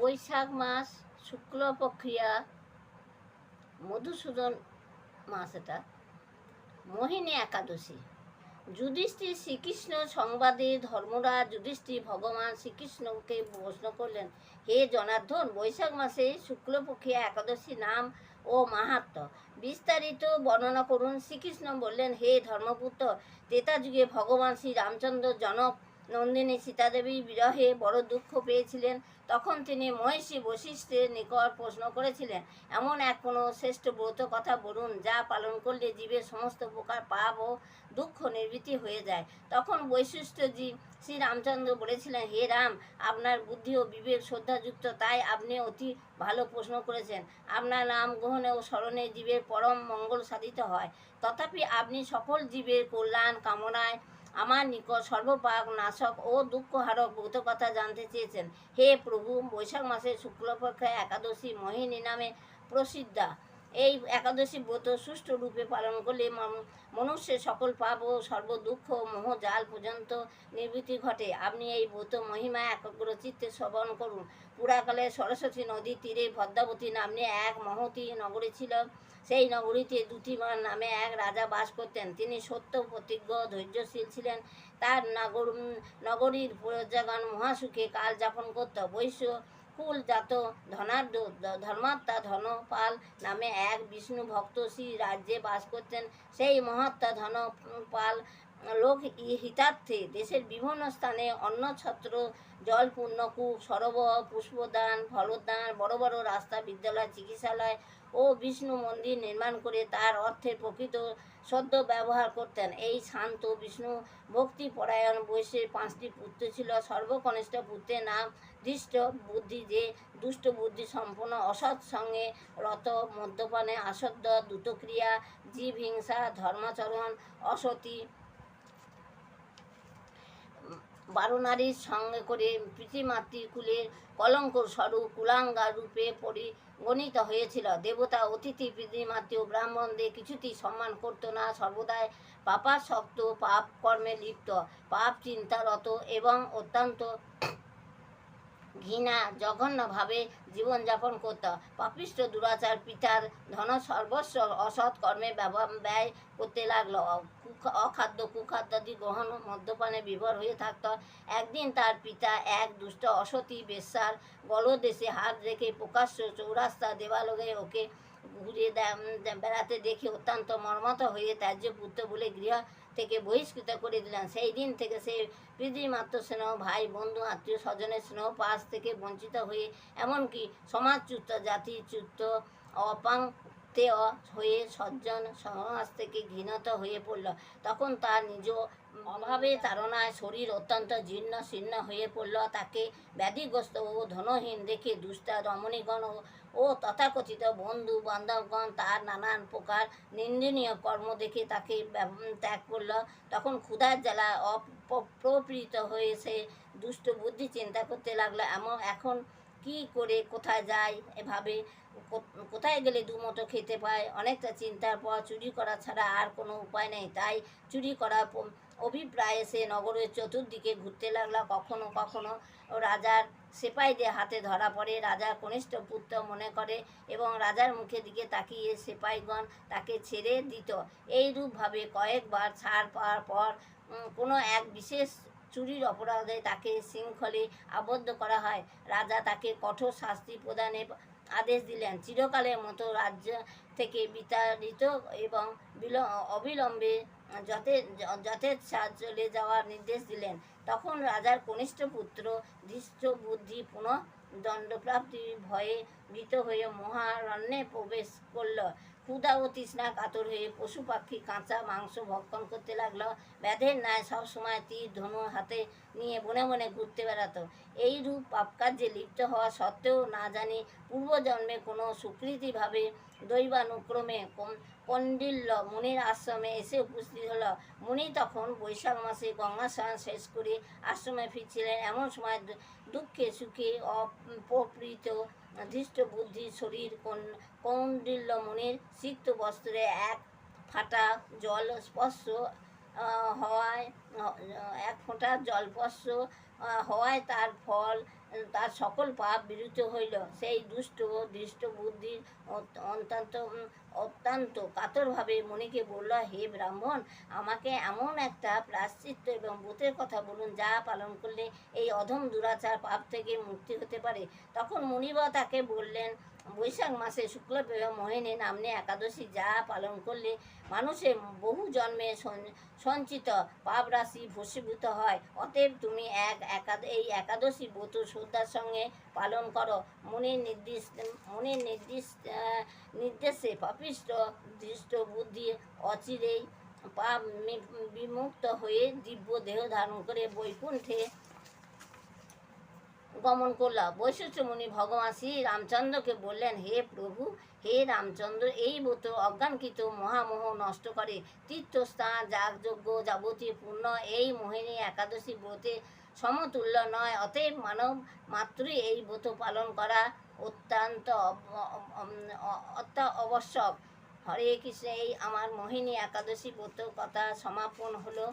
বৈশাখ মাস শুক্লপক্রিয়া মধুসূদন মাস এটা, মোহিনী একাদশী। যুধিষ্ঠির শ্রীকৃষ্ণ সংবাদে ধর্মরাজ যুধিষ্ঠির ভগবান শ্রীকৃষ্ণকে প্রশ্ন করলেন, হে জনার্দন, বৈশাখ মাসে শুক্লপক্ষিয়া একাদশী নাম ও মাহাত্ম? বিস্তারিত বর্ণনা করুন। শ্রীকৃষ্ণ বললেন, হে ধর্মপুত্র ত্রেতা যুগে ভগবান শ্রী রামচন্দ্র জনক নন্দিনী সীতাদেবী বিরহে বড় দুঃখ পেয়েছিলেন। তখন তিনি মহেশী বশিষ্ঠের নিকট প্রশ্ন করেছিলেন, এমন এক কোনো শ্রেষ্ঠ ব্রত কথা বলুন, যা পালন করলে জীবের সমস্ত প্রকার পাপ ও দুঃখ নির্বৃত্তি হয়ে যায়। তখন বৈশিষ্ট্যজি শ্রী রামচন্দ্র বলেছিলেন, হে রাম, আপনার বুদ্ধি ও বিবেক শ্রদ্ধাযুক্ত, তাই আপনি অতি ভালো প্রশ্ন করেছেন। আপনার নাম গ্রহণে ও স্মরণে জীবের পরম মঙ্গল সাধিত হয়। তথাপি আপনি সকল জীবের কল্যাণ কামনায় আমার নিকট সর্বপাক নাশক ও দুঃখহারক ব্রত কথা জানতে চেয়েছেন। হে প্রভু, বৈশাখ মাসের শুক্লপক্ষে একাদশী মোহিনী নামে প্রসিদ্ধা। এই একাদশী ব্রত সুষ্ঠু রূপে পালন করলে মান- মনুষ্যের সকল পাপ ও সর্বদুঃখ, মোহ, জাল পর্যন্ত নিবৃত্তি ঘটে। আপনি এই ব্রত মহিমা, একাগ্র চিত্তে শ্রবণ করুন। পুরাকালে সরস্বতী নদীর তীরে ভদ্রাবতী নামে এক মহতি নগরী ছিল। সেই নগরীতে দুটিমান নামে এক রাজা বাস করতেন। তিনি সত্য প্রতিজ্ঞ, ধৈর্যশীল ছিলেন। তার নগর নগরীর প্রজাগণ মহাসুখে কাল যাপন করত। বৈশ্য কুল জাত ধনাঢ্য ধর্মাত্মা ধনপাল নামে এক বিষ্ণু ভক্ত শ্রী রাজ্যে বাস করতেন। সেই মহাত্মা ধনপাল লোক হিতার্থে দেশের বিভিন্ন স্থানে অন্নছত্র জল পূর্ণকূপ সরোবর পুষ্পদান, ফলদান, বড় বড় রাস্তা, বিদ্যালয়, চিকিৎসালয় ও বিষ্ণু মন্দির নির্মাণ করে তার অর্থের প্রকৃত সদ্য ব্যবহার করতেন। এই শান্ত বিষ্ণু ভক্তি পরায়ণ বৈশ্যের পাঁচটি পুত্র ছিল। সর্বকনিষ্ঠ পুত্রের নাম দৃষ্ট বুদ্ধি যে দুষ্ট বুদ্ধি সম্পন্ন অসৎ সঙ্গে রত মদ্যপানে আসদ্য দ্রুতক্রিয়া জীব হিংসা, ধর্মাচরণ, অসতী বারো নারীর সঙ্গে করে পিতৃমাতৃকুলের কলঙ্ক স্বরূপ কুলাঙ্গা রূপে পরিগণিত হয়েছিল। দেবতা, অতিথি, পিতৃমাতৃ ও ব্রাহ্মণদের কিছুতেই সম্মান করত না। সর্বদাই পাপাসক্ত পাপ কর্মে লিপ্ত, পাপ চিন্তারত এবং অত্যন্ত ঘৃণা জঘন্যভাবে জীবনযাপন করত। পাপিষ্ঠ দুরাচার পিতার ধন সর্বস্ব অসৎ কর্মে ব্যয় করতে লাগল। অখাদ্য কুখাদ্যাদি গ্রহণ মদ্যপানে বিভর হয়ে থাকত। একদিন তার পিতা এক দুষ্ট অসতী বেশ্যার গলদেশে হাত রেখে প্রকাশ্য চৌরাস্তা দেওয়ালগে ওকে ঘুরিয়ে দে- বেড়াতে দেখে অত্যন্ত মর্মত হয়ে ত্যায্য পুত্র বলে গৃহ থেকে বহিষ্কৃত করে দিলেন। সেই দিন থেকে সে পিতৃমাত্র স্নেহ, ভাই, বন্ধু, আত্মীয় স্বজনের স্নেহ পাশ থেকে বঞ্চিত হয়ে, এমনকি সমাজচ্যুত, জাতিচ্যুত অপাঙ্ক্তেয় হয়ে সজ্জন সমাজ থেকে ঘৃণত হয়ে পড়ল। তখন তার নিজ অভাবে তাড়নায় শরীর অত্যন্ত জীর্ণ শীর্ণ হয়ে পড়ল। তাকে ব্যাধিগ্রস্ত ও ধনহীন দেখে দুষ্টা রমণীগণ ও তথাকথিত বন্ধু বান্ধবগণ তার নানান প্রকার নিন্দনীয় কর্ম দেখে তাকে ত্যাগ করল। তখন ক্ষুধার জ্বালা অপ্রপীড়িত হয়ে সে দুষ্ট বুদ্ধি চিন্তা করতে লাগল। এমন, এখন কি করে কোথায় যায়, এভাবে কোথায় গেলে দুমতো খেতে পায়, অনেকটা চিন্তার পর চুরি করা ছাড়া আর কোনো উপায় নেই। তাই চুরি করা অভিপ্রায়ে সে নগরের চতুর্দিকে ঘুরতে লাগল। কখনো কখনো রাজার সেপাইদের হাতে ধরা পড়ে। রাজার কনিষ্ঠ পুত্র মনে করে এবং রাজার মুখের দিকে তাকিয়ে সেপাইগণ তাকে ছেড়ে দিত। এইরূপভাবে কয়েকবার ছাড় পাওয়ার পর কোনো এক বিশেষ চুরির অপরাধে তাকে শৃঙ্খলে আবদ্ধ করা হয়। রাজা তাকে কঠোর শাস্তি প্রদানের আদেশ দিলেন। চিরকালের মতো রাজ্য থেকে বিতাড়িত এবং বিল- অবিলম্বে যথে, যথেচ্ছা চলে যাওয়ার নির্দেশ দিলেন। তখন রাজার কনিষ্ঠ পুত্র দৃষ্ট বুদ্ধি পুনঃ দণ্ডপ্রাপ্তির ভয়ে ভীত হয়ে মহারণ্যে প্রবেশ করল। ক্ষুধা ও তৃষ্ণা কাতর হয়ে পশু পাখি, কাঁচা মাংস ভক্ষণ করতে লাগল। ব্যাধের ন্যায় সবসময় তীর ধনু হাতে নিয়ে বনে বনে ঘুরতে বেড়াতো। এই রূপ পাপকার্যে লিপ্ত হওয়া সত্ত্বেও না জানি পূর্বজন্মে কোনো সুকৃতিভাবে দৈবানুক্রমে কন্ডিল্য মুনির আশ্রমে এসে উপস্থিত হল। মুনি তখন বৈশাখ মাসে গঙ্গা স্নান শেষ করে আশ্রমে ফিরছিলেন। এমন সময় দুঃখে সুখে অপ্রীত ধৃষ্ট বুদ্ধি শরীর কোন- কৌন্ডিল্য মুনির সিক্ত বস্ত্রে এক ফাটা জল স্পর্শ হওয়ায় এক ফোঁটা জল স্পর্শ আহ, হওয়ায় তার ফল তার সকল পাপ বিরুদ্ধ হইল। সেই দুষ্ট দৃষ্ট বুদ্ধির অত্যন্ত অত্যন্ত কাতরভাবে মনিকে বলল হে ব্রাহ্মণ আমাকে এমন একটা প্রাশ্চিত্য এবং ব্রতের কথা বলুন যা পালন করলে এই অধম দুরাচার পাপ থেকে মুক্তি হতে পারে। তখন মুনিবা তাকে বললেন বৈশাখ মাসে শুক্লপেয় মোহিনী নামনে একাদশী যা পালন করলে মানুষের বহু জন্মে সঞ্চিত পাপ রাশি ভস্মীভূত হয়। অতএব তুমি এক একাদ এই একাদশী ব্রত শ্রদ্ধার সঙ্গে পালন করো। মনের নির্দিষ্ট মনের নির্দিষ্ট, নির্দেশে পাপিষ্ট দৃষ্ট বুদ্ধি অচিরেই পাপ বিমুক্ত হয়ে দিব্য দেহ ধারণ করে বৈকুণ্ঠে গমন করল। বৈশিষ্ট্য মুনি ভগবান শ্রী রামচন্দ্রকে বললেন, হে প্রভু, হে রামচন্দ্র, এই ব্রত অজ্ঞানকৃত মহামোহ নষ্ট করে তীর্থস্থান, যাগযজ্ঞ যাবতীয় পূর্ণ এই মোহিনী একাদশী ব্রতে সমতুল্য নয়। অতএব মানব মাত্রই এই ব্রত পালন করা অত্যন্ত অব- অব- অত্য আবশ্যক। হরে কৃষ্ণ, এই আমার মোহিনী একাদশী ব্রত কথা সমাপন হলো।